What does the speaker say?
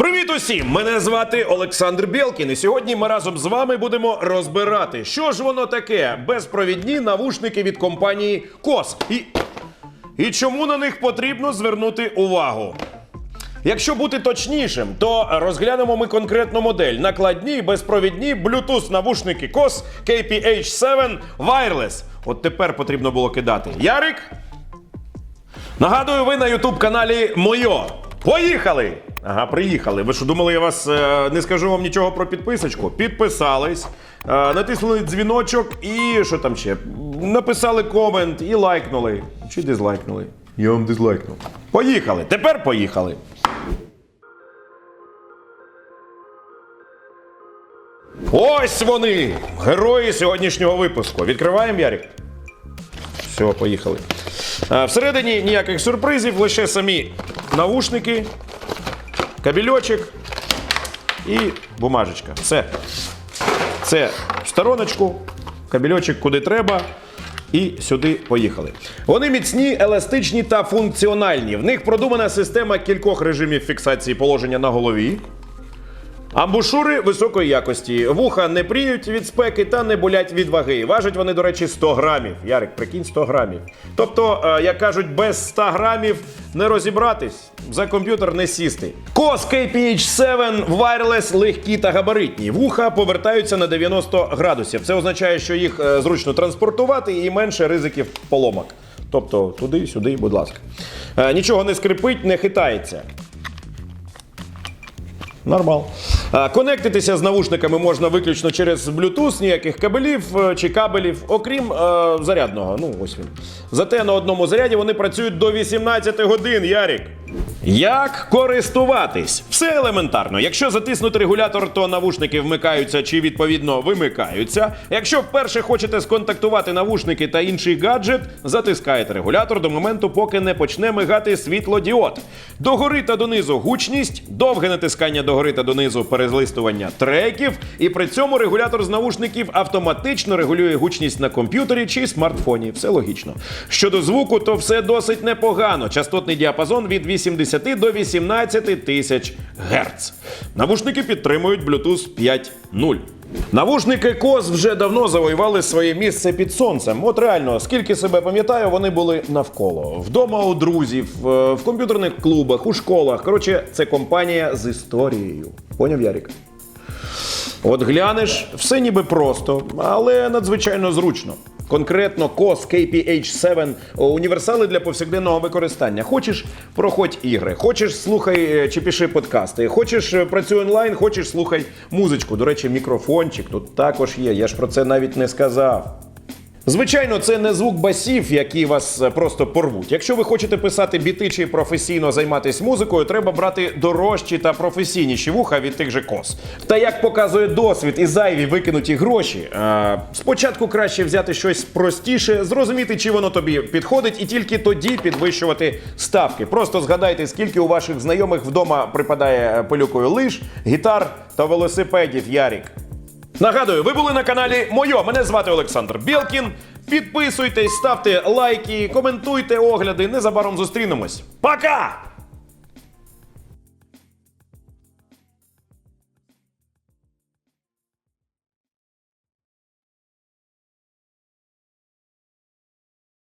Привіт усім! Мене звати Олександр Білкін, і сьогодні ми разом з вами будемо розбирати, що ж воно таке безпровідні навушники від компанії Кос. І, і чому на них потрібно звернути увагу. Якщо бути точнішим, то розглянемо ми конкретну модель. Накладні безпровідні Bluetooth навушники COS KPH7 Wireless. От тепер потрібно було кидати. Ярик? Нагадую, ви на Ютуб каналі Мойо. Поїхали! Ага, приїхали. Ви що думали, я вас е, не скажу вам нічого про підписочку? Підписались, е, натиснули дзвіночок і що там ще? Написали комент і лайкнули. Чи дизлайкнули? Я вам дизлайкнув. Поїхали. Тепер поїхали. Ось вони! Герої сьогоднішнього випуску. Відкриваємо Ярик. Все, поїхали. А, всередині ніяких сюрпризів, лише самі навушники, кабельочок і бумажечка. Все. Це стороночку, кабельочок куди треба. І сюди поїхали. Вони міцні, еластичні та функціональні. В них продумана система кількох режимів фіксації положення на голові. Амбушури високої якості. Вуха не пріють від спеки та не болять від ваги. Важать вони, до речі, 100 грамів. Ярик, прикинь, 100 грамів. Тобто, е, як кажуть, без 100 грамів не розібратись, за комп'ютер не сісти. COS KPH7 Wireless легкі та габаритні. Вуха повертаються на 90 градусів. Це означає, що їх е, зручно транспортувати і менше ризиків поломок. Тобто туди, сюди, будь ласка. Е, Нічого не скрипить, не хитається. Нормал. Конектитися з навушниками можна виключно через Bluetooth, ніяких кабелів е, чи кабелів, окрім е, зарядного. Ну, ось він. Зате на одному заряді вони працюють до 18 годин, Ярік. Як користуватись? Все елементарно. Якщо затиснути регулятор, то навушники вмикаються чи відповідно вимикаються. Якщо вперше хочете сконтактувати навушники та інший гаджет, затискаєте регулятор до моменту, поки не почне мигати світлодіод. Догори та донизу гучність, довге натискання догори та донизу перезлистування треків, і при цьому регулятор з навушників автоматично регулює гучність на комп'ютері чи смартфоні. Все логічно. Щодо звуку, то все досить непогано. Частотний діапазон від 80 до 18 тисяч Гц. Навушники підтримують Bluetooth 5.0. Навушники COS вже давно завоювали своє місце під сонцем. От реально, скільки себе пам'ятаю, вони були навколо. Вдома у друзів, в комп'ютерних клубах, у школах. Коротше, це компанія з історією. Поняв Ярік? От глянеш, все ніби просто, але надзвичайно зручно. Конкретно COS KPH7 універсали для повсякденного використання. Хочеш, проходь ігри, хочеш, слухай е, чи пиши подкасти, хочеш е, працюй онлайн, хочеш слухай музичку. До речі, мікрофончик тут також є. Я ж про це навіть не сказав. Звичайно, це не звук басів, які вас е, просто порвуть. Якщо ви хочете писати біти чи професійно займатися музикою, треба брати дорожчі та професійніші вуха від тих же кос. Та як показує досвід і зайві викинуті гроші, е, спочатку краще взяти щось простіше, зрозуміти, чи воно тобі підходить, і тільки тоді підвищувати ставки. Просто згадайте, скільки у ваших знайомих вдома припадає е, пилюкою лиш, гітар та велосипедів Ярік. Нагадую, ви були на каналі Мойо. Мене звати Олександр Білкін. Підписуйтесь, ставте лайки, коментуйте огляди. Незабаром зустрінемось. Пока!